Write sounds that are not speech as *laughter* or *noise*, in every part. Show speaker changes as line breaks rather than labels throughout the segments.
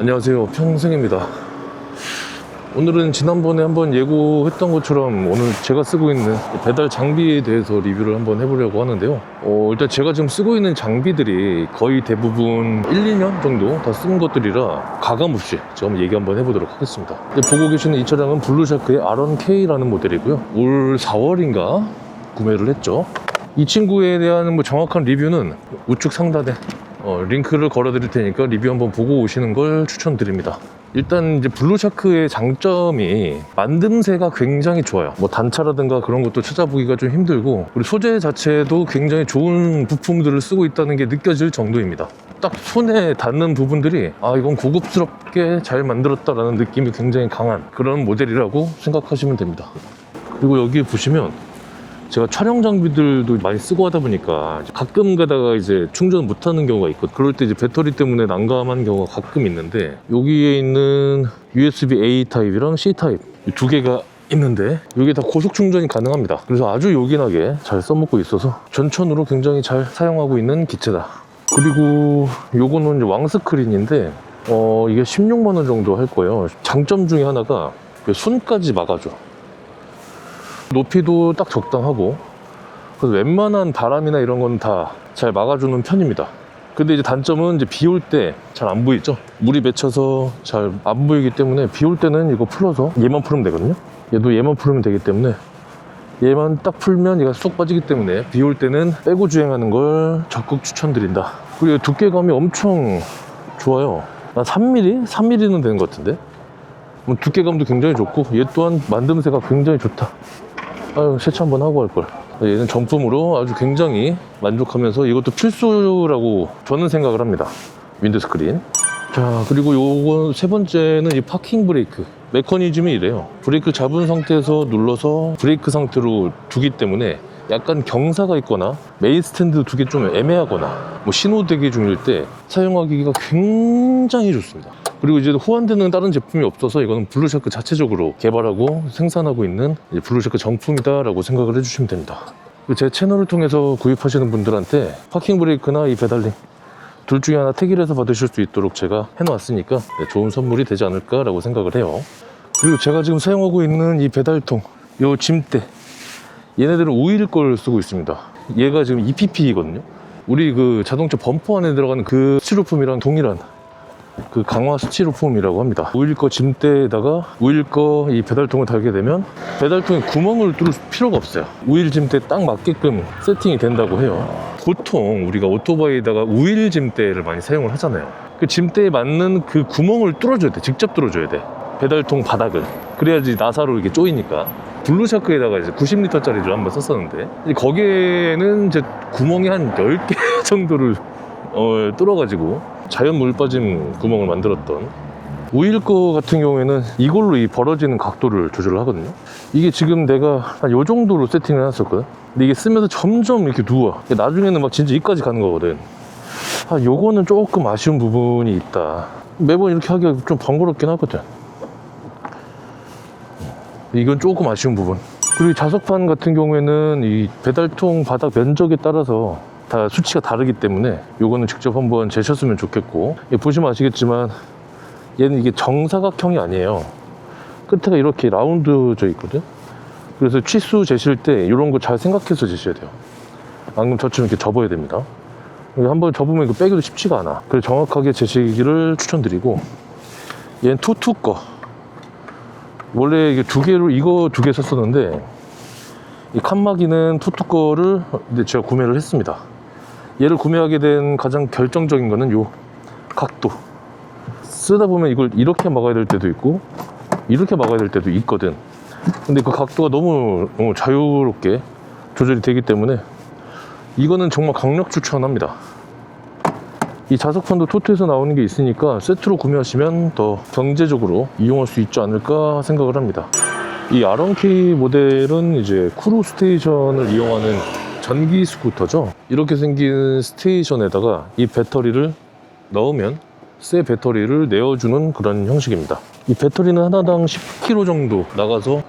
안녕하세요. 평생입니다. 오늘은 지난번에 한번 예고했던 것처럼 오늘 제가 쓰고 있는 배달 장비에 대해서 리뷰를 한번 해보려고 하는데요. 어, 일단 제가 지금 쓰고 있는 장비들이 거의 대부분 1, 2년 정도 다 쓴 것들이라 가감없이 한번 얘기 한번 해보도록 하겠습니다. 보고 계시는 이 차량은 블루샤크의 R1K라는 모델이고요. 올 4월인가 구매를 했죠. 이 친구에 대한 뭐 정확한 리뷰는 우측 상단에 어, 링크를 걸어 드릴 테니까 리뷰 한번 보고 오시는 걸 추천드립니다. 일단 이제 블루샤크의 장점이 만듦새가 굉장히 좋아요. 뭐 단차라든가 그런 것도 찾아보기가 좀 힘들고 그리고 소재 자체도 굉장히 좋은 부품들을 쓰고 있다는 게 느껴질 정도입니다. 딱 손에 닿는 부분들이 아 이건 고급스럽게 잘 만들었다라는 느낌이 굉장히 강한 그런 모델이라고 생각하시면 됩니다. 그리고 여기 보시면 제가 촬영 장비들도 많이 쓰고 하다 보니까 가끔 가다가 이제 충전 못 하는 경우가 있거든요. 그럴 때 이제 배터리 때문에 난감한 경우가 가끔 있는데 여기에 있는 USB A 타입이랑 C 타입 이두 개가 있는데 이게 다 고속 충전이 가능합니다. 그래서 아주 요긴하게 잘 써먹고 있어서 전천으로 굉장히 잘 사용하고 있는 기체다. 그리고 요거는 이제 왕스크린인데 어 이게 16만 원 정도 할 거예요. 장점 중에 하나가 그 손까지 막아줘. 높이도 딱 적당하고 그래서 웬만한 바람이나 이런 건 다 잘 막아주는 편입니다. 근데 이제 단점은 이제 비 올 때 잘 안 보이죠? 물이 맺혀서 잘 안 보이기 때문에 비 올 때는 이거 풀어서 얘만 풀면 되거든요. 얘도 얘만 풀면 되기 때문에 얘만 딱 풀면 얘가 쏙 빠지기 때문에 비 올 때는 빼고 주행하는 걸 적극 추천드린다. 그리고 두께감이 엄청 좋아요. 한 3mm? 3mm는 되는 것 같은데? 뭐 두께감도 굉장히 좋고 얘 또한 만듦새가 굉장히 좋다. 아유 세차 한번 하고 할걸. 얘는 정품으로 아주 굉장히 만족하면서 이것도 필수라고 저는 생각을 합니다. 윈드 스크린. 자 그리고 요거 세 번째는 이 파킹 브레이크. 메커니즘이 이래요. 브레이크 잡은 상태에서 눌러서 브레이크 상태로 두기 때문에 약간 경사가 있거나 메인 스탠드 두 개 좀 애매하거나 뭐 신호 대기 중일 때 사용하기가 굉장히 좋습니다 그리고 이제 호환되는 다른 제품이 없어서 이거는 블루샤크 자체적으로 개발하고 생산하고 있는 블루샤크 정품이다라고 생각을 해주시면 됩니다. 제 채널을 통해서 구입하시는 분들한테 파킹 브레이크나 이 배달링 둘 중에 하나 택일해서 받으실 수 있도록 제가 해놓았으니까 네, 좋은 선물이 되지 않을까라고 생각을 해요. 그리고 제가 지금 사용하고 있는 이 배달통, 요 짐대 얘네들은 오일 걸 쓰고 있습니다. 얘가 지금 EPP이거든요. 우리 그 자동차 범퍼 안에 들어가는 그 스티로폼이랑 동일한 그 강화 스티로폼이라고 합니다. 오일 거 짐대에다가 오일 거 이 배달통을 달게 되면 배달통에 구멍을 뚫을 필요가 없어요. 오일 짐대 딱 맞게끔 세팅이 된다고 해요. 보통 우리가 오토바이에다가 우일 짐대를 많이 사용을 하잖아요. 그 짐대에 맞는 그 구멍을 뚫어줘야 돼. 직접 뚫어줘야 돼. 배달통 바닥을. 그래야지 나사로 이렇게 쪼이니까. 블루샤크에다가 이제 90리터짜리 를 한번 썼었는데 거기에는 이제 구멍이 한 10개 *laughs* 정도를 어, 뚫어가지고 자연 물 빠짐 구멍을 만들었던 오일 거 같은 경우에는 이걸로 이 벌어지는 각도를 조절을 하거든요. 이게 지금 내가 한 요 정도로 세팅을 해놨었거든. 근데 이게 쓰면서 점점 이렇게 누워. 나중에는 막 진짜 이까지 가는 거거든. 아, 요거는 조금 아쉬운 부분이 있다. 매번 이렇게 하기가 좀 번거롭긴 하거든. 이건 조금 아쉬운 부분. 그리고 이 자석판 같은 경우에는 이 배달통 바닥 면적에 따라서 다 수치가 다르기 때문에 요거는 직접 한번 재셨으면 좋겠고. 예, 보시면 아시겠지만 얘는 이게 정사각형이 아니에요. 끝에가 이렇게 라운드져 있거든? 그래서 치수 재실 때 이런 거 잘 생각해서 재셔야 돼요. 안 그러면 저처럼 이렇게 접어야 됩니다. 한번 접으면 이거 빼기도 쉽지가 않아. 그래서 정확하게 재시기를 추천드리고 얘는 투투 거. 원래 이게 두 개로 이거 두개 썼었는데 이 칸막이는 투투 거를 제가 구매를 했습니다 얘를 구매하게 된 가장 결정적인 거는 요 각도. 쓰다 보면 이걸 이렇게 막아야 될 때도 있고 이렇게 막아야 될 때도 있거든. 근데 그 각도가 너무, 너무 자유롭게 조절이 되기 때문에 이거는 정말 강력 추천합니다. 이 자석판도 토트에서 나오는 게 있으니까 세트로 구매하시면 더 경제적으로 이용할 수 있지 않을까 생각을 합니다. 이 R1K 모델은 이제 크루 스테이션을 이용하는 전기 스쿠터죠. 이렇게 생긴 스테이션에다가 이 배터리를 넣으면 새 배터리를 내어주는 그런 형식입니다. 이 배터리는 하나당 10kg 정도 나가서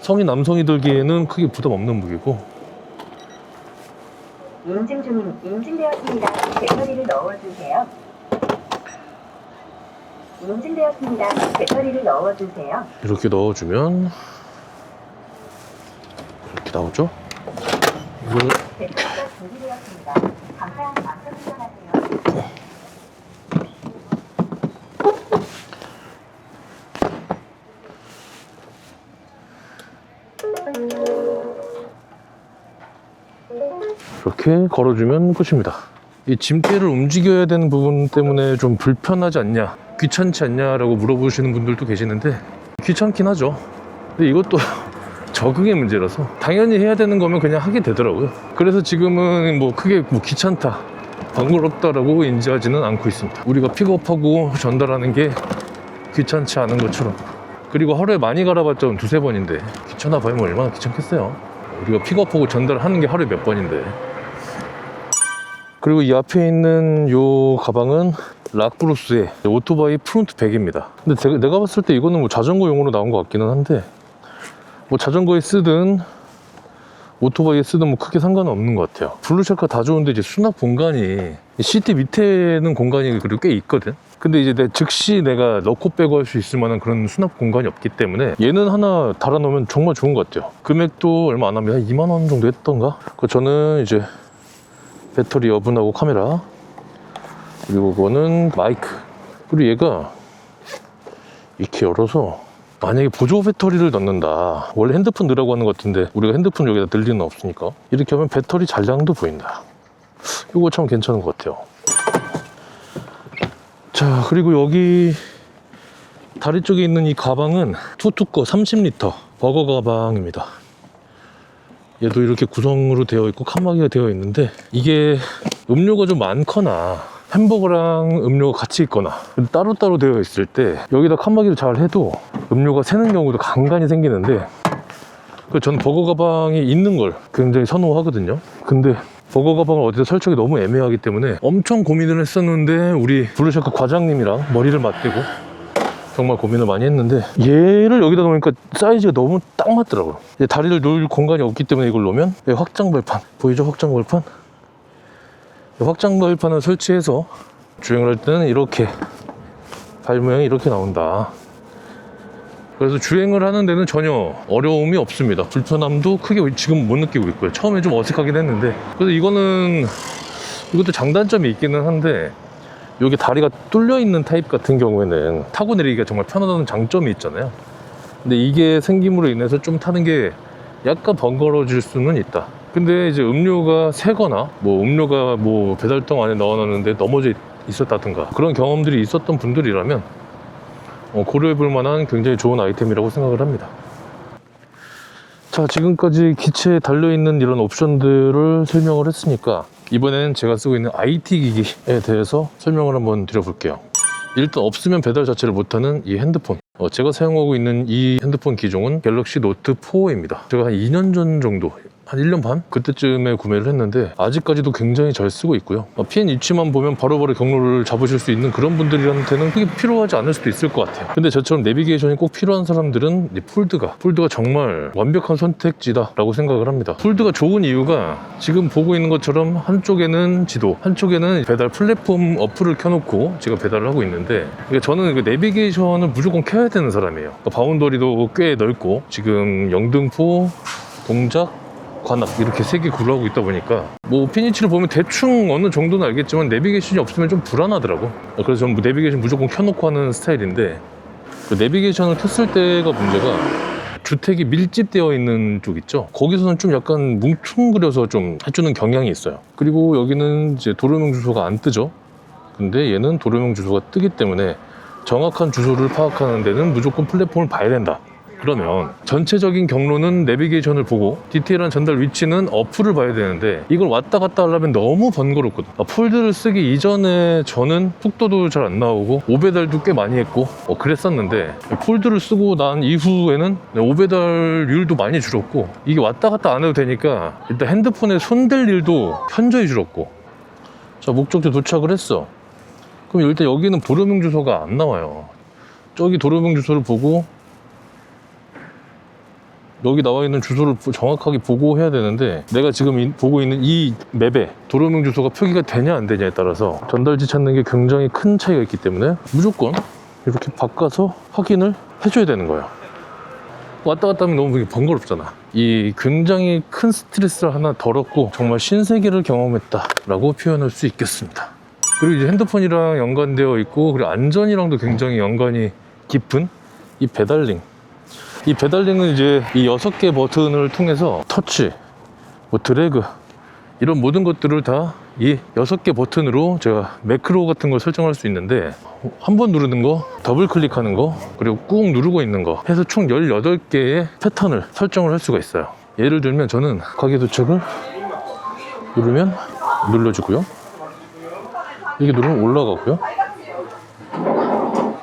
성인 남성이 들기에는 크게 부담 없는 무게고
인증 중인 인증되었습니다. 배터리를 넣어주세요. 응징되었습니다. 배터리를 넣어주세요.
이렇게 넣어주면 이렇게 나오죠? 이렇게 걸어주면 끝입니다. 이 짐대를 움직여야 되는 부분 때문에 좀 불편하지 않냐, 귀찮지 않냐라고 물어보시는 분들도 계시는데 귀찮긴 하죠. 근데 이것도 적응의 문제라서 당연히 해야 되는 거면 그냥 하게 되더라고요. 그래서 지금은 뭐 크게 뭐 귀찮다, 번거롭다라고 인지하지는 않고 있습니다. 우리가 픽업하고 전달하는 게 귀찮지 않은 것처럼. 그리고 하루에 많이 갈아봤자 한 두세 번인데 귀찮아 보이면 얼마나 귀찮겠어요. 우리가 픽업하고 전달하는 게 하루에 몇 번인데. 그리고 이 앞에 있는 요 가방은 락브루스의 오토바이 프론트 백입니다. 근데 내가 봤을 때 이거는 뭐 자전거용으로 나온 것 같기는 한데 뭐 자전거에 쓰든 오토바이에 쓰든 뭐 크게 상관은 없는 것 같아요. 블루샤카 다 좋은데 이제 수납 공간이 이 시트 밑에는 공간이 그리고 꽤 있거든. 근데 이제 내 즉시 내가 넣고 빼고 할 수 있을 만한 그런 수납 공간이 없기 때문에 얘는 하나 달아놓으면 정말 좋은 것 같아요. 금액도 얼마 안 합니다. 한 2만 원 정도 했던가? 그 저는 이제 배터리 여분하고 카메라 그리고 그거는 마이크 그리고 얘가 이렇게 열어서 만약에 보조 배터리를 넣는다. 원래 핸드폰 넣으라고 하는 것 같은데 우리가 핸드폰 여기다 넣을 리는 없으니까. 이렇게 하면 배터리 잔량도 보인다. 이거 참 괜찮은 것 같아요. 자 그리고 여기 다리 쪽에 있는 이 가방은 투투꺼 30리터 버거 가방입니다. 얘도 이렇게 구성으로 되어 있고 칸막이가 되어 있는데 이게 음료가 좀 많거나 햄버거랑 음료가 같이 있거나 따로따로 되어 있을 때 여기다 칸막이를 잘 해도 음료가 새는 경우도 간간히 생기는데 그 저는 버거 가방이 있는 걸 굉장히 선호하거든요. 근데 버거 가방을 어디다 설치하기 너무 애매하기 때문에 엄청 고민을 했었는데 우리 블루샤크 과장님이랑 머리를 맞대고 정말 고민을 많이 했는데 얘를 여기다 놓으니까 사이즈가 너무 딱 맞더라고요. 다리를 놓을 공간이 없기 때문에 이걸 놓으면 이 확장 벌판. 보이죠? 확장 벌판? 이 확장 벌판을 설치해서 주행을 할 때는 이렇게 발 모양이 이렇게 나온다 그래서 주행을 하는 데는 전혀 어려움이 없습니다 불편함도 크게 지금 못 느끼고 있고요 처음에 좀 어색하긴 했는데 그래서 이거는 이것도 장단점이 있기는 한데 여기 다리가 뚫려 있는 타입 같은 경우에는 타고 내리기가 정말 편하다는 장점이 있잖아요. 근데 이게 생김으로 인해서 좀 타는 게 약간 번거로워질 수는 있다. 근데 이제 음료가 새거나 뭐 음료가 뭐 배달통 안에 넣어놨는데 넘어져 있- 있었다든가 그런 경험들이 있었던 분들이라면 어, 고려해 볼 만한 굉장히 좋은 아이템이라고 생각을 합니다. 자, 지금까지 기체에 달려있는 이런 옵션들을 설명을 했으니까 이번에는 제가 쓰고 있는 IT 기기에 대해서 설명을 한번 드려볼게요. 일단 없으면 배달 자체를 못하는 이 핸드폰. 어, 제가 사용하고 있는 이 핸드폰 기종은 갤럭시 노트 4입니다. 제가 한 2년 전 정도, 한 1년 반? 그때쯤에 구매를 했는데 아직까지도 굉장히 잘 쓰고 있고요. 어, PN 위치만 보면 바로바로 경로를 잡으실 수 있는 그런 분들한테는 크게 필요하지 않을 수도 있을 것 같아요. 근데 저처럼 내비게이션이 꼭 필요한 사람들은 이 폴드가, 폴드가 정말 완벽한 선택지다 라고 생각을 합니다. 폴드가 좋은 이유가 지금 보고 있는 것처럼 한쪽에는 지도, 한쪽에는 배달 플랫폼 어플을 켜놓고 제가 배달을 하고 있는데 그러니까 저는 그 내비게이션을 무조건 켜야 되는 사람이에요. 그러니까 바운더리도 꽤 넓고 지금 영등포, 동작, 관악 이렇게 세개 구로하고 있다 보니까. 뭐 피니치를 보면 대충 어느 정도는 알겠지만 내비게이션이 없으면 좀 불안하더라고. 그래서 저는 뭐 내비게이션 무조건 켜놓고 하는 스타일인데 그 내비게이션을 켰을 때가 문제가 주택이 밀집되어 있는 쪽 있죠? 거기서는 좀 약간 뭉퉁그려서 좀 해주는 경향이 있어요. 그리고 여기는 이제 도로명 주소가 안 뜨죠? 근데 얘는 도로명 주소가 뜨기 때문에 정확한 주소를 파악하는 데는 무조건 플랫폼을 봐야 된다 그러면 전체적인 경로는 내비게이션을 보고 디테일한 전달 위치는 어플을 봐야 되는데 이걸 왔다 갔다 하려면 너무 번거롭거든. 아, 폴드를 쓰기 이전에 저는 속도도 잘 안 나오고 오배달도 꽤 많이 했고 어, 그랬었는데 폴드를 쓰고 난 이후에는 오배달률도 많이 줄었고 이게 왔다 갔다 안 해도 되니까 일단 핸드폰에 손댈 일도 현저히 줄었고. 자 목적지 도착을 했어. 그럼 일단 여기는 도로명 주소가 안 나와요. 저기 도로명 주소를 보고 여기 나와 있는 주소를 보- 정확하게 보고 해야 되는데 내가 지금 이- 보고 있는 이 맵에 도로명 주소가 표기가 되냐 안 되냐에 따라서 전달지 찾는 게 굉장히 큰 차이가 있기 때문에 무조건 이렇게 바꿔서 확인을 해줘야 되는 거예요. 왔다 갔다 하면 너무 번거롭잖아. 이 굉장히 큰 스트레스를 하나 덜었고 정말 신세계를 경험했다 라고 표현할 수 있겠습니다. 그리고 이제 핸드폰이랑 연관되어 있고 그리고 안전이랑도 굉장히 연관이 깊은 이 배달링. 이 배달링은 이제 이 여섯 개 버튼을 통해서 터치, 뭐 드래그 이런 모든 것들을 다 이 여섯 개 버튼으로 제가 매크로 같은 걸 설정할 수 있는데 한 번 누르는 거, 더블 클릭하는 거, 그리고 꾹 누르고 있는 거 해서 총 18개의 패턴을 설정을 할 수가 있어요. 예를 들면 저는 가게 도착을 누르면 눌러주고요. 이게 누르면 올라가고요.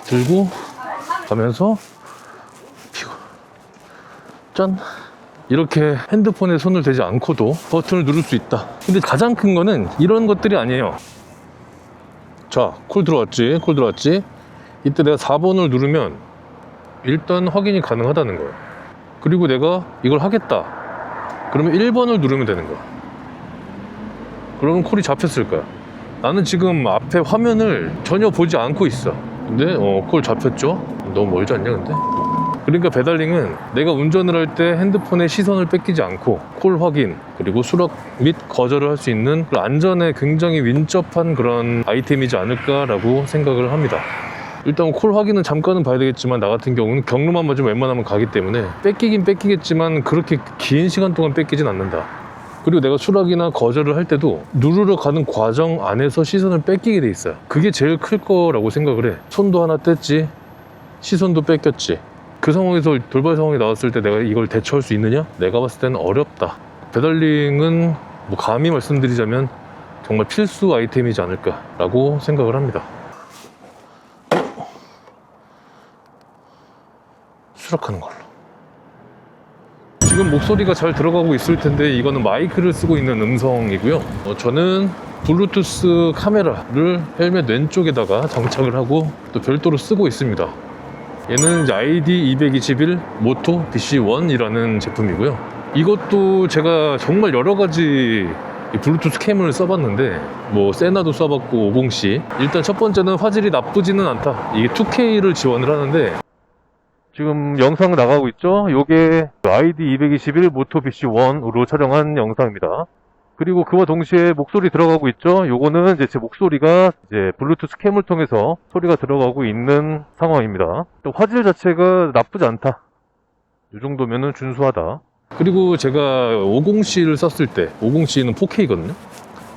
들고 가면서 짠. 이렇게 핸드폰에 손을 대지 않고도 버튼을 누를 수 있다. 근데 가장 큰 거는 이런 것들이 아니에요. 자콜 들어왔지? 콜 들어왔지? 이때 내가 4번을 누르면 일단 확인이 가능하다는 거예요 그리고 내가 이걸 하겠다. 그러면 1번을 누르면 되는 거야. 그러면 콜이 잡혔을 거야. 나는 지금 앞에 화면을 전혀 보지 않고 있어. 근데 어, 콜 잡혔죠? 너무 멀지 않냐 근데 그러니까 배달링은 내가 운전을 할 때 핸드폰에 시선을 뺏기지 않고 콜 확인 그리고 수락 및 거절을 할 수 있는 그 안전에 굉장히 민첩한 그런 아이템이지 않을까라고 생각을 합니다. 일단 콜 확인은 잠깐은 봐야 되겠지만 나 같은 경우는 경로만 맞으면 웬만하면 가기 때문에 뺏기긴 뺏기겠지만 그렇게 긴 시간 동안 뺏기진 않는다. 그리고 내가 수락이나 거절을 할 때도 누르러 가는 과정 안에서 시선을 뺏기게 돼 있어요. 그게 제일 클 거라고 생각을 해. 손도 하나 뗐지, 시선도 뺏겼지. 그 상황에서 돌발 상황이 나왔을 때 내가 이걸 대처할 수 있느냐? 내가 봤을 때는 어렵다. 배달링은 뭐 감히 말씀드리자면 정말 필수 아이템이지 않을까라고 생각을 합니다. 수락하는 걸로. 지금 목소리가 잘 들어가고 있을 텐데 이거는 마이크를 쓰고 있는 음성이고요. 어, 저는 블루투스 카메라를 헬멧 왼쪽에다가 장착을 하고 또 별도로 쓰고 있습니다. 얘는 이제 ID221 모토 BC1이라는 제품이고요. 이것도 제가 정말 여러 가지 이 블루투스 캠을 써봤는데 뭐 세나도 써봤고 50C 일단 첫 번째는 화질이 나쁘지는 않다. 이게 2K를 지원을 하는데 지금 영상 나가고 있죠? 요게 ID221 모토 BC1으로 촬영한 영상입니다 그리고 그와 동시에 목소리 들어가고 있죠? 요거는 이제 제 목소리가 이제 블루투스 캠을 통해서 소리가 들어가고 있는 상황입니다. 또 화질 자체가 나쁘지 않다. 이 정도면은 준수하다. 그리고 제가 50C를 썼을 때 50C는 4K거든요?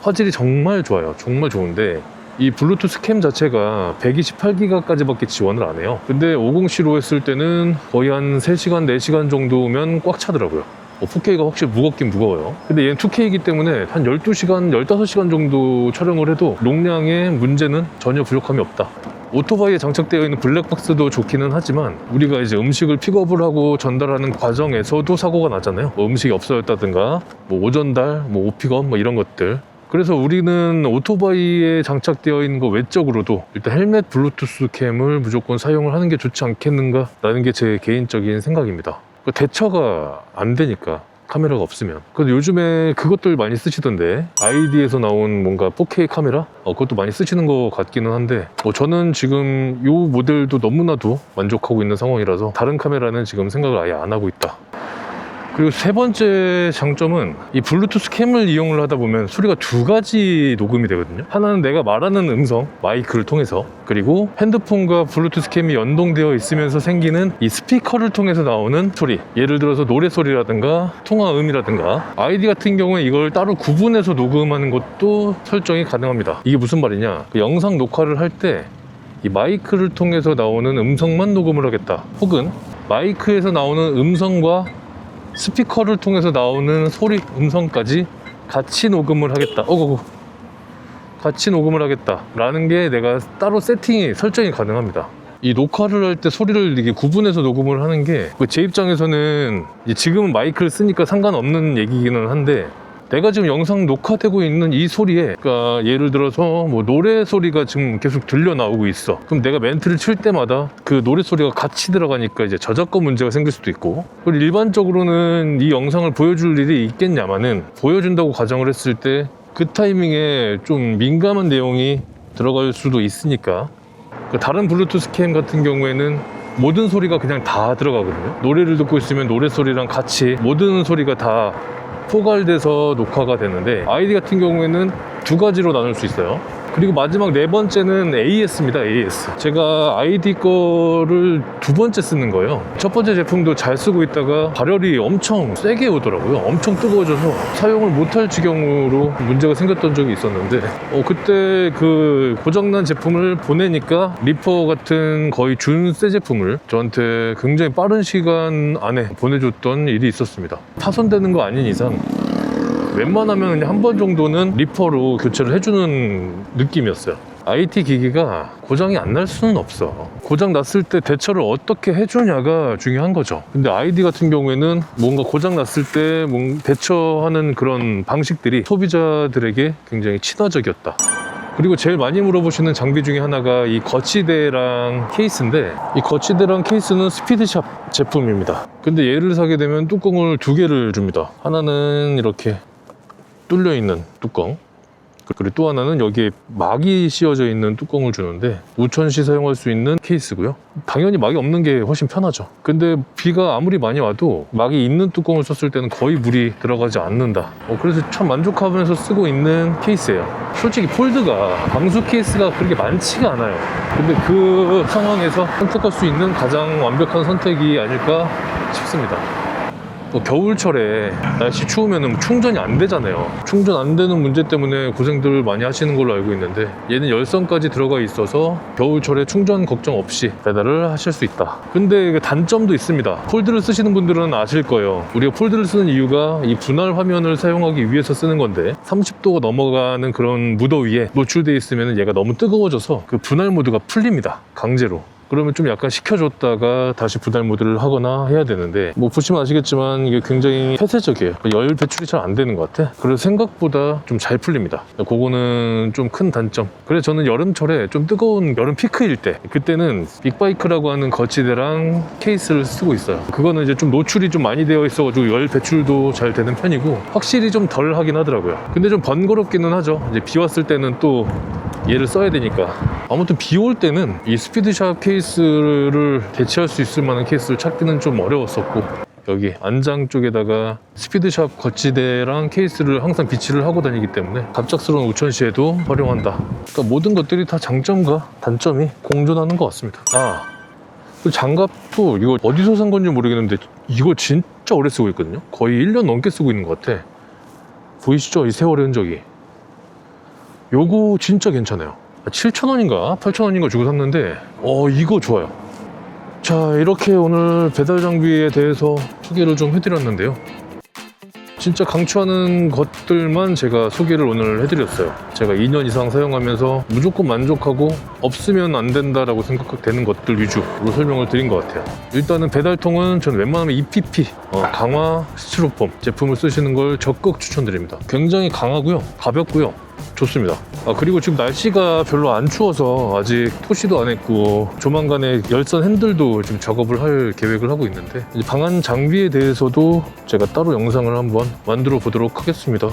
화질이 정말 좋아요. 정말 좋은데 이 블루투스 캠 자체가 128기가까지 밖에 지원을 안 해요. 근데 50C로 했을 때는 거의 한 3시간 4시간 정도면 꽉 차더라고요 4K가 확실히 무겁긴 무거워요 근데 얘는 2K이기 때문에 한 12시간 15시간 정도 촬영을 해도 용량에 문제는 전혀 부족함이 없다 오토바이에 장착되어 있는 블랙박스도 좋기는 하지만 우리가 이제 음식을 픽업을 하고 전달하는 과정에서도 사고가 나잖아요. 뭐 음식이 없어졌다든가, 뭐 오전달, 뭐 오픽업, 뭐 이런 것들. 그래서 우리는 오토바이에 장착되어 있는 거 외적으로도 일단 헬멧 블루투스 캠을 무조건 사용을 하는 게 좋지 않겠는가 라는 게 제 개인적인 생각입니다. 그 대처가 안 되니까. 카메라가 없으면. 근데 요즘에 그것들 많이 쓰시던데 아이디에서 나온 뭔가 4K 카메라? 어, 그것도 많이 쓰시는 것 같기는 한데 어, 저는 지금 이 모델도 너무나도 만족하고 있는 상황이라서 다른 카메라는 지금 생각을 아예 안 하고 있다. 그리고 세 번째 장점은 이 블루투스 캠을 이용을 하다 보면 소리가 두 가지 녹음이 되거든요. 하나는 내가 말하는 음성, 마이크를 통해서 그리고 핸드폰과 블루투스 캠이 연동되어 있으면서 생기는 이 스피커를 통해서 나오는 소리. 예를 들어서 노래 소리라든가 통화음이라든가 아이디 같은 경우에 이걸 따로 구분해서 녹음하는 것도 설정이 가능합니다. 이게 무슨 말이냐? 그 영상 녹화를 할 때 이 마이크를 통해서 나오는 음성만 녹음을 하겠다. 혹은 마이크에서 나오는 음성과 스피커를 통해서 나오는 소리 음성까지 같이 녹음을 하겠다. 어고고. 같이 녹음을 하겠다. 라는 게 내가 따로 세팅이 설정이 가능합니다. 이 녹화를 할 때 소리를 이게 구분해서 녹음을 하는 게 제 입장에서는 지금은 마이크를 쓰니까 상관없는 얘기기는 한데 내가 지금 영상 녹화되고 있는 이 소리에 그러니까 예를 들어서 뭐 노래 소리가 지금 계속 들려 나오고 있어. 그럼 내가 멘트를 칠 때마다 그 노래 소리가 같이 들어가니까 이제 저작권 문제가 생길 수도 있고. 그리고 일반적으로는 이 영상을 보여줄 일이 있겠냐마는 보여준다고 가정을 했을 때 그 타이밍에 좀 민감한 내용이 들어갈 수도 있으니까. 그 다른 블루투스 캠 같은 경우에는 모든 소리가 그냥 다 들어가거든요. 노래를 듣고 있으면 노래 소리랑 같이 모든 소리가 다 포괄돼서 녹화가 되는데 아이디 같은 경우에는 두 가지로 나눌 수 있어요. 그리고 마지막 네 번째는 AS입니다. AS. 제가 아이디 거를 두 번째 쓰는 거예요. 첫 번째 제품도 잘 쓰고 있다가 발열이 엄청 세게 오더라고요. 엄청 뜨거워져서 사용을 못할 지경으로 문제가 생겼던 적이 있었는데 어, 그때 그 고장난 제품을 보내니까 리퍼 같은 거의 준새 제품을 저한테 굉장히 빠른 시간 안에 보내줬던 일이 있었습니다. 파손되는 거 아닌 이상 웬만하면 한 번 정도는 리퍼로 교체를 해주는 느낌이었어요. IT 기기가 고장이 안 날 수는 없어. 고장 났을 때 대처를 어떻게 해주냐가 중요한 거죠. 근데 아이디 같은 경우에는 뭔가 고장 났을 때 뭔- 대처하는 그런 방식들이 소비자들에게 굉장히 친화적이었다. 그리고 제일 많이 물어보시는 장비 중에 하나가 이 거치대랑 케이스인데 이 거치대랑 케이스는 스피드샵 제품입니다. 근데 얘를 사게 되면 뚜껑을 두 개를 줍니다. 하나는 이렇게 뚫려 있는 뚜껑. 그리고 또 하나는 여기에 막이 씌워져 있는 뚜껑을 주는데 우천 시 사용할 수 있는 케이스고요. 당연히 막이 없는 게 훨씬 편하죠. 근데 비가 아무리 많이 와도 막이 있는 뚜껑을 썼을 때는 거의 물이 들어가지 않는다. 어, 그래서 참 만족하면서 쓰고 있는 케이스예요. 솔직히 폴드가 방수 케이스가 그렇게 많지가 않아요. 근데 그 상황에서 선택할 수 있는 가장 완벽한 선택이 아닐까 싶습니다. 또 겨울철에 날씨 추우면 충전이 안 되잖아요. 충전 안 되는 문제 때문에 고생들 많이 하시는 걸로 알고 있는데 얘는 열선까지 들어가 있어서 겨울철에 충전 걱정 없이 배달을 하실 수 있다. 근데 그 단점도 있습니다. 폴드를 쓰시는 분들은 아실 거예요. 우리가 폴드를 쓰는 이유가 이 분할 화면을 사용하기 위해서 쓰는 건데 30도가 넘어가는 그런 무더위에 노출돼 있으면 얘가 너무 뜨거워져서 그 분할 모드가 풀립니다. 강제로. 그러면 좀 약간 식혀줬다가 다시 분할 모드를 하거나 해야 되는데 뭐 보시면 아시겠지만 이게 굉장히 폐쇄적이에요. 열 배출이 잘 안 되는 것 같아. 그래서 생각보다 좀 잘 풀립니다. 그거는 좀 큰 단점. 그래서 저는 여름철에 좀 뜨거운 여름 피크일 때 그때는 빅바이크라고 하는 거치대랑 케이스를 쓰고 있어요. 그거는 이제 좀 노출이 좀 많이 되어 있어가지고 열 배출도 잘 되는 편이고 확실히 좀 덜 하긴 하더라고요. 근데 좀 번거롭기는 하죠. 이제 비 왔을 때는 또 얘를 써야 되니까. 아무튼 비 올 때는 이 스피드샵 케이스 를 대체할 수 있을 만한 케이스를 찾기는 좀 어려웠었고 여기 안장 쪽에다가 스피드샵 거치대랑 케이스를 항상 비치를 하고 다니기 때문에 갑작스러운 우천시에도 활용한다. 그러니까 모든 것들이 다 장점과 단점이 공존하는 것 같습니다. 아, 그 장갑도 이거 어디서 산 건지 모르겠는데 이거 진짜 오래 쓰고 있거든요? 거의 1년 넘게 쓰고 있는 것 같아. 보이시죠? 이 세월의 흔적이. 요거 진짜 괜찮아요 7,000원인가? 8,000원인가 주고 샀는데 어 이거 좋아요. 자 이렇게 오늘 배달 장비에 대해서 소개를 좀 해드렸는데요. 진짜 강추하는 것들만 제가 소개를 오늘 해드렸어요. 제가 2년 이상 사용하면서 무조건 만족하고 없으면 안 된다라고 생각되는 것들 위주로 설명을 드린 것 같아요. 일단은 배달통은 전 웬만하면 EPP 어, 강화 스티로폼 제품을 쓰시는 걸 적극 추천드립니다. 굉장히 강하고요. 가볍고요 좋습니다. 아, 그리고 지금 날씨가 별로 안 추워서 아직 토시도 안 했고 조만간에 열선 핸들도 지금 작업을 할 계획을 하고 있는데 방한 장비에 대해서도 제가 따로 영상을 한번 만들어 보도록 하겠습니다.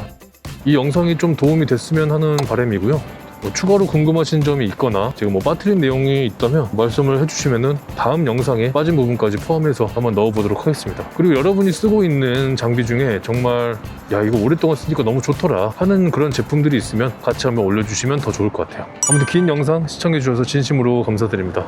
이 영상이 좀 도움이 됐으면 하는 바람이고요. 뭐 추가로 궁금하신 점이 있거나 지금 뭐 빠뜨린 내용이 있다면 말씀을 해주시면은 다음 영상에 빠진 부분까지 포함해서 한번 넣어보도록 하겠습니다. 그리고 여러분이 쓰고 있는 장비 중에 정말 야 이거 오랫동안 쓰니까 너무 좋더라 하는 그런 제품들이 있으면 같이 한번 올려주시면 더 좋을 것 같아요. 아무튼 긴 영상 시청해주셔서 진심으로 감사드립니다.